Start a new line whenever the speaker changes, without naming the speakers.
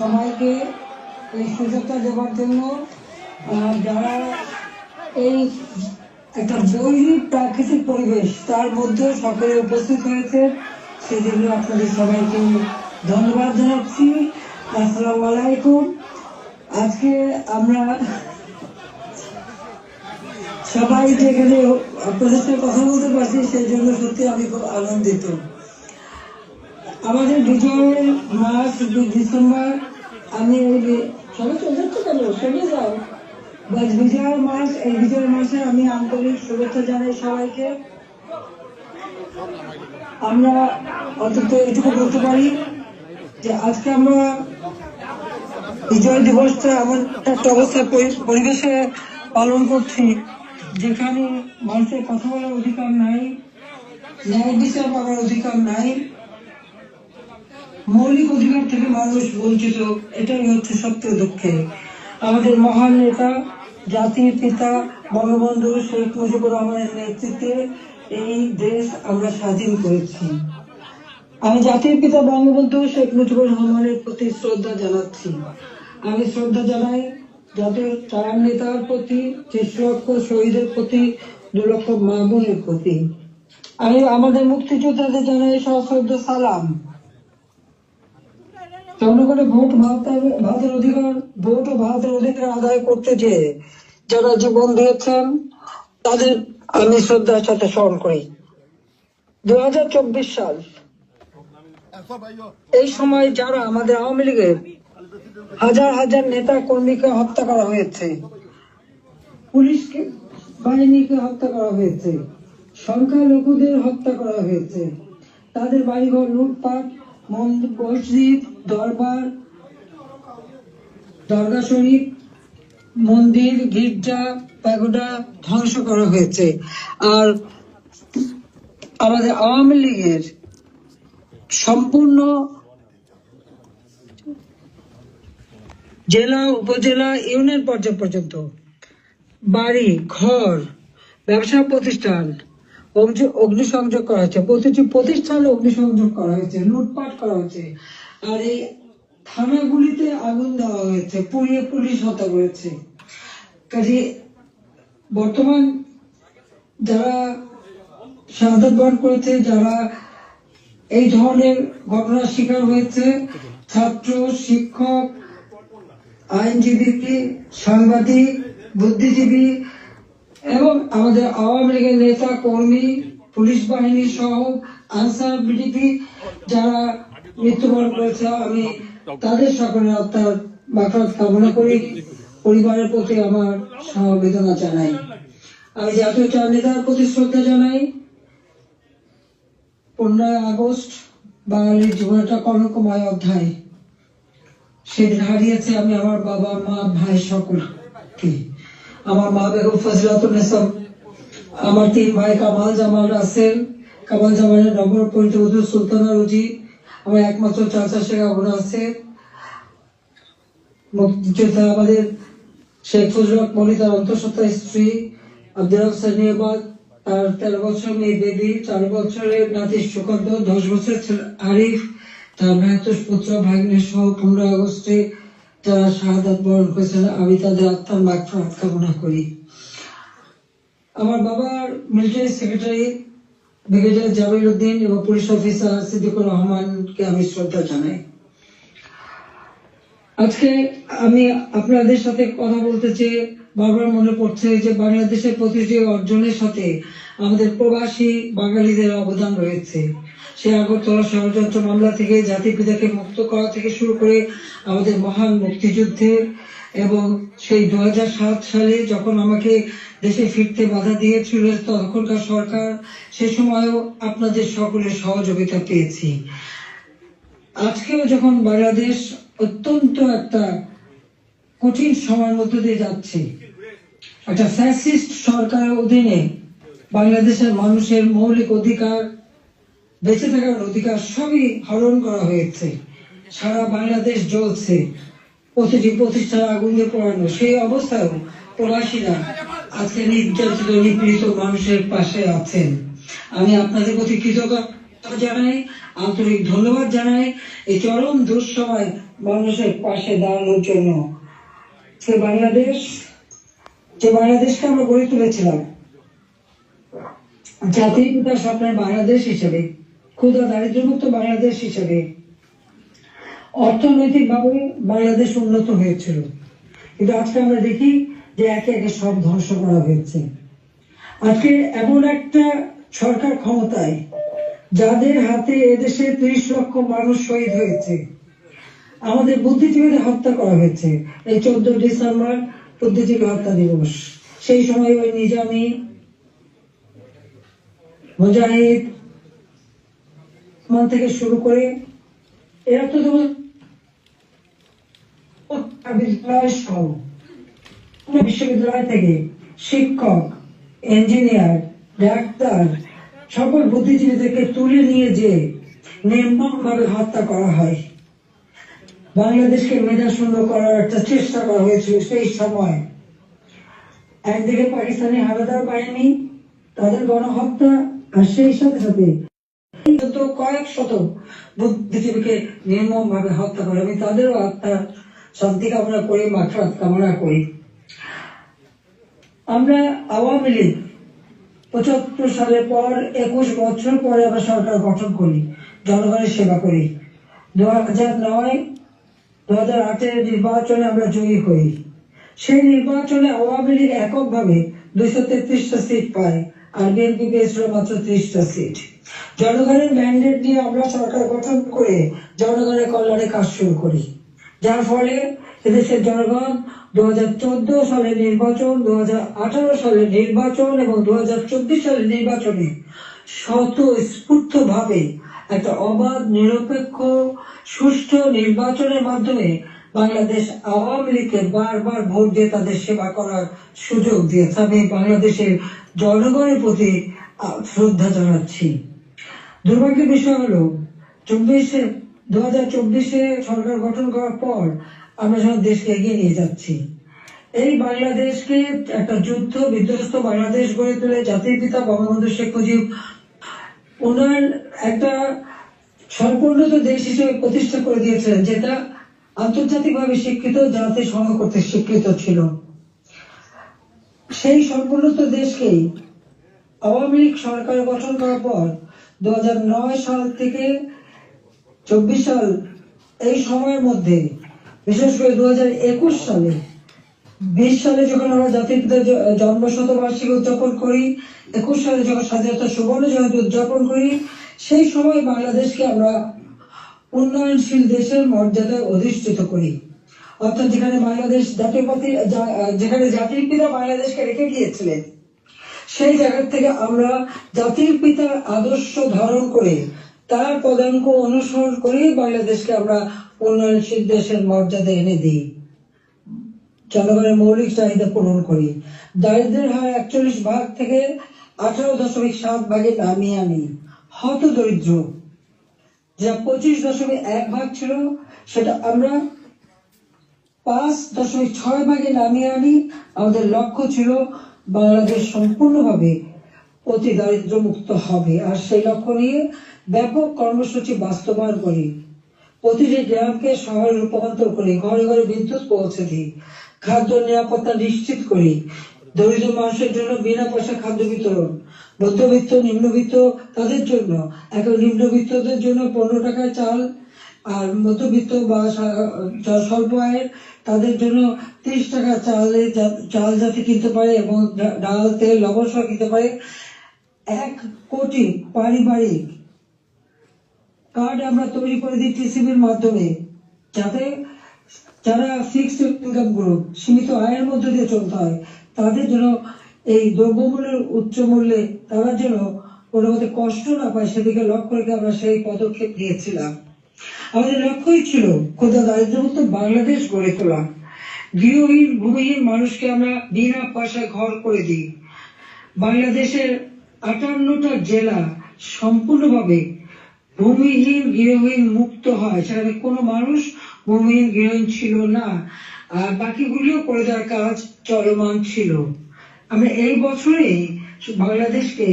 সবাইকে এই সুযোগটা দেওয়ার জন্য যারা এই একটা জৈবিক প্রাকৃতিক পরিবেশ তার মধ্যে সকলে উপস্থিত হয়েছে, সেই জন্য আপনাদের সবাইকে ধন্যবাদ জানাচ্ছি। আসসালামু আলাইকুম। আজকে আমরা সবাই যেখানে আপনাদের সাথে কথা বলতে পারছি, সেই জন্য সত্যি আমি খুব আনন্দিত। আমাদের বিজয়ের মাস ডিসেম্বর আমি যে- সবাই চলে যাচ্ছে কেন যাও বাস বিজয়ের মাস, এই মাসে আমি আন্তরিক শুভেচ্ছা জানাই সবাইকে। আমরা অন্তত বলতে পারি যে আজকে আমরা বিজয় দিবসটা এমন একটা অবস্থায় পরি- পরিবেশে পালন করছি, যেখানে মানুষের কথা বলার অধিকার নাই, ন্যায় বিচার পাওয়ার অধিকার নাই। মৌলিক অধিকার থেকে মানুষ বঞ্চিত, এটাই হচ্ছে সত্য দুঃখে আমাদের মহান নেতা, জাতির পিতা, বঙ্গবন্ধু শেখ মুজিবুর রহমানের নেতৃত্বে এই দেশ আমরা স্বাধীন করেছি। আমি জাতির পিতা বঙ্গবন্ধু শেখ মুজিবুর রহমানের প্রতি শ্রদ্ধা জানাচ্ছি। আমি শ্রদ্ধা জানাই জাতির চার নেতার প্রতি ত্রিশ লক্ষ শহীদের প্রতি দু লক্ষ মা প্রতি। আমি আমাদের মুক্তিযোদ্ধাদের জানাই সশ্রদ্ধ সালাম। জনগণের ভোট ভারতের ভারতের অধিকার, ভোট ও ভারতের অধিকার আদায় করতে যে যারা জীবন দিয়েছেন, তাদের আমি শ্রদ্ধার সাথে স্মরণ করি। দু হাজার চব্বিশ সাল, এই সময় যারা আমাদের আওয়ামী লীগের হাজার হাজার নেতা কর্মীকে হত্যা করা হয়েছে, পুলিশকে, বাহিনীকে হত্যা করা হয়েছে সংখ্যালঘুদের হত্যা করা হয়েছে, তাদের বাড়িঘর, লুটপাট মসজিদ, দরবার, দরগা শরীফ, মন্দির, গির্জা, প্যাগোডা ধ্বংস করা হয়েছে। আর আমাদের আওয়ামী লীগের সম্পূর্ণ জেলা, উপজেলা, ইউনিয়ন পর্যায় পর্যন্ত বাড়ি, ঘর, ব্যবসা প্রতিষ্ঠান অগ্নিসংযোগ করা হয়েছে। প্রতিটি প্রতিষ্ঠানে অগ্নিসংযোগ করা হয়েছে, লুটপাট করা হয়েছে। আর এই থানাগুলিতে আগুন দেওয়া হয়েছে, পুড়িয়ে পুলিশ হত্যা করেছে। কাজে বর্তমান যারা শাহাদাত বরণ করেছে, যারা এই ধরনের ঘটনার শিকার হয়েছে, ছাত্র, শিক্ষক, আইনজীবী, সাংবাদিক, বুদ্ধিজীবী এবং আমাদের আওয়ামী লীগের নেতা, কর্মী, পুলিশ বাহিনী সহ আনসার বিডিপি যারা মৃত্যুবরণ করেছে, আমি তাদের সকলের আত্মার মাফাত কামনা করি। পরিবারের প্রতি আমার সমবেদনা জানাই। আমি জাতীয় চার নেতার প্রতি শ্রদ্ধা জানাই। পনেরোই আগস্ট বাঙালির জীবনটা কনকময় অধ্যায়। সেদিন হারিয়েছে আমি আমার বাবা, মা, ভাই সকলকে। আমার মা বেগম ফজলাতুন্নেসব আমার তিন ভাই কামাল জামাল রাসেল, কামাল জামালের নগর পরিতবধূ সুলতানা রুজি, আমার একমাত্র চাচা শেখ আবুল রাসেল মুক্তিযোদ্ধা আমাদের শেখ ফজলুল হক মনি তার অন্তঃসত্ত্বা স্ত্রী আব্দুল সানিয়াবাদ তার তেরো বছর মেয়ে বেবি, চার বছরের নাতি সুকান্ত, দশ বছরের ছেলে আরিফ, তার মেহতুষ পুত্র ভাগ্নের সহ পনেরো আগস্টে যারা শাহাদাত বরণ করেছেন, আমি তাদের আত্মার মাগফিরাত কামনা করি। আমার বাবার military secretary brigadier Jamil Uddin এবং পুলিশ অফিসার সিদ্দিকুর রহমানকে আমি শ্রদ্ধা জানাই। আজকে আমি আপনাদের সাথে কথা বলতে চেয়ে বারবার মনে পড়ছে যে বাংলাদেশের প্রতিটি অর্জনের সাথে আমাদের প্রবাসী বাঙালিদের অবদান রয়েছে। সে আগরতলা ষড়যন্ত্র মামলা থেকে জাতির পিতাকে মুক্ত করা থেকে শুরু করে আমাদের মহান মুক্তিযুদ্ধে এবং সেই দু সালে যখন আমাকে দেশে ফিরতে বাধা দিয়েছিল তখনকার সরকার, সে সময়ও আপনাদের সকলের সহযোগিতা পেয়েছি। আজকেও যখন বাংলাদেশ অত্যন্ত একটা কঠিন সময়ের মধ্যে দিয়ে যাচ্ছে, একটা ফ্যাসিস্ট সরকারের অধীনে বাংলাদেশের মানুষের মৌলিক অধিকার বেঁচে থাকার অধিকার সবই হরণ করা হয়েছে। সারা বাংলাদেশ জ্বলছে। প্রতিটি প্রতিষ্ঠান আগুন দিয়ে পড়ানো। সেই অবস্থায়ও প্রবাসীরা আজকে নির্যাতিত, নিপীড়িত মানুষের পাশে আছেন। আমি আপনাদের প্রতি কৃতজ্ঞতা জানাই, আন্তরিক ধন্যবাদ জানাই। এই চরম দুঃসময় মানুষের পাশে দাঁড়ানোর জন্য সে বাংলাদেশ, যে বাংলাদেশকে আমরা গড়ে তুলেছিলাম, জাতির পিতার স্বপ্নের বাংলাদেশ হিসেবে ক্ষুদা দারিদ্র্যমুক্ত বাংলাদেশ হিসেবে অর্থনৈতিকভাবে বাংলাদেশ উন্নত হয়েছিল। কিন্তু আজকে আমরা দেখি যে একে একে সব ধ্বংস করা হয়েছে। আজকে এমন একটা সরকার ক্ষমতায় যাদের হাতে এদেশে ত্রিশ লক্ষ মানুষ শহীদ হয়েছে, আমাদের বুদ্ধিজীবীদের হত্যা করা হয়েছে। এই চোদ্দ ডিসেম্বর বুদ্ধিজীবী হত্যা দিবস। সেই সময় ওই নিজামী মুজাহিদ মান থেকে শুরু করে এরা তো যেমন বিশ্ববিদ্যালয় থেকে শিক্ষক ইঞ্জিনিয়ার ডাক্তার সকল বুদ্ধিজীবীদেরকে তুলে নিয়ে যে নির্মমভাবে হত্যা করা হয়। বাংলাদেশকে মেধা শূন্য করার একটা চেষ্টা করা হয়েছিল সেই সময়। একদিকে পাকিস্তানি হানাদার বাহিনী, তাদের গণহত্যা, আর সেই সাথে সাথে তো কয়েক শত বুদ্ধিজীবীকে নির্মম ভাবে হত্যা করে আমি তাদেরও আত্মার শান্তি কামনা করি মাত্রাত কামনা করি। আমরা আওয়ামী লীগ পঁচাত্তর সালের পর একুশ বছর পরে আমরা সরকার গঠন করি, জনগণের সেবা করি। দু হাজার নয় দু হাজার আটের নির্বাচনে আমরা জয়ী হই। সেই নির্বাচনে আওয়ামী লীগ এককভাবে দুইশো তেত্রিশটা সিট পায়। আর বিএনপি পেয়েছিল মাত্র ত্রিশটা সিট জনগণের ম্যান্ডেট আমরা সরকার গঠন করে জনগণের কল্যাণে কাজ শুরু করি। যার ফলে এদেশের জনগণ দু সালের নির্বাচন দু সালের নির্বাচন এবং দু সালের নির্বাচনে শত স্ফূর্ত ভাবে একটা অবাধ, নিরপেক্ষ, সুষ্ঠু নির্বাচনের মাধ্যমে বাংলাদেশ আওয়ামী লীগকে বারবার ভোট দিয়ে তাদের সেবা করার সুযোগ দিয়েছে। আমি বাংলাদেশের জনগণের প্রতি শ্রদ্ধা জানাচ্ছি। দুর্ভাগ্যের বিষয় হলো, চব্বিশে দু হাজার চব্বিশে সরকার গঠন করার পর আমরা সব দেশকে এগিয়ে নিয়ে যাচ্ছি। এই বাংলাদেশকে একটা যুদ্ধ বিধ্বস্ত বাংলাদেশ গড়ে তুলে জাতির পিতা বঙ্গবন্ধু শেখ মুজিব ওনার একটা সম্পূর্ণত দেশ হিসেবে প্রতিষ্ঠা করে দিয়েছিলেন, যেটা আন্তর্জাতিকভাবে স্বীকৃত জাতি সংঘ কর্তৃক স্বীকৃত ছিল। সেই সম্পূর্ণত দেশকেই আওয়ামী লীগ সরকার গঠন করার পর দু সাল থেকে চব্বিশ সাল এই সময়ের মধ্যে, বিশেষ করে দু হাজার একুশ সালে, বিশ সালে যখন আমরা জাতির পিতার জ- জন্ম শতবার্ষিকী উদযাপন করি, একুশ সালে যখন স্বাধীনতা সুবর্ণ জয়ন্তী উদযাপন করি, সেই সময় বাংলাদেশকে আমরা উন্নয়নশীল দেশের মর্যাদায় অধিষ্ঠিত করি। অর্থাৎ যেখানে বাংলাদেশ জাতীয় যা- যেখানে জাতির পিতা বাংলাদেশকে রেখে গিয়েছিলেন, সেই জায়গা থেকে আমরা জাতির পিতার আদর্শ ধারণ করে তার পদাঙ্ক অনুসরণ করে বাংলাদেশকে আমরা উন্নয়নশীল দেশের মর্যাদা এনে দিই। জনগণের মৌলিক চাহিদা পূরণ করি। দারিদ্রের হার একচল্লিশ ভাগ থেকে আঠারো দশমিক সাত ভাগে নামিয়ে আনি। হত দরিদ্র যা পঁচিশ দশমিক এক ভাগ ছিল, সেটা আমরা পাঁচ দশমিক ছয় ভাগে নামিয়ে আনি। আমাদের লক্ষ্য ছিল বাংলাদেশ সম্পূর্ণভাবে অতি দারিদ্র মুক্ত হবে। আর সেই লক্ষ্য নিয়ে ব্যাপক কর্মসূচি বাস্তবায়ন করি। প্রতিটি গ্রামকে শহরে রূপান্তর করি, ঘরে ঘরে বিদ্যুৎ পৌঁছে দিই, খাদ্য নিরাপত্তা নিশ্চিত করি দরিদ্র মানুষের জন্য বিনা পয়সা খাদ্য বিতরণ, মধ্যবিত্ত, নিম্নবিত্ত তাদের জন্য, এখন নিম্নবিত্তদের জন্য পনেরো টাকায় চাল আর মধ্যবিত্ত বা স্বল্প আয়ের তাদের জন্য তিরিশ টাকা চালে চাল যাতে কিনতে পারে এবং ডাল, তেল, লবণ সহ কিনতে পারে। এক কোটি পারিবারিক কার্ড আমরা তৈরি করে দিই টিসিবির মাধ্যমে, যাতে যারা ফিক্সড ইনকাম গ্রুপ সীমিত আয়ের মধ্যে দিয়ে চলতে হয় তাদের জন্য এই দ্রব্যমূল্যের উচ্চ মূল্যে তারা যেন কোনো মতে কষ্ট না পায় সেদিকে লক্ষ্য রেখে আমরা সেই পদক্ষেপ নিয়েছিলাম। আমাদের লক্ষ্যই ছিল ক্ষুদা দারিদ্রমুক্ত বাংলাদেশ গড়ে তোলা। গৃহহীন, ভূমিহীন মানুষকে আমরা বিনা পয়সায় ঘর করে দিই। বাংলাদেশের আটান্নটা জেলা সম্পূর্ণভাবে ভূমিহীন, গৃহহীন, মুক্ত হয়। সেখানে কোনো মানুষ ভূমিহীন, গৃহহীন ছিল না। আর বাকিগুলিও করে দেওয়ার কাজ চলমান ছিল। আমরা এই বছরেই বাংলাদেশকে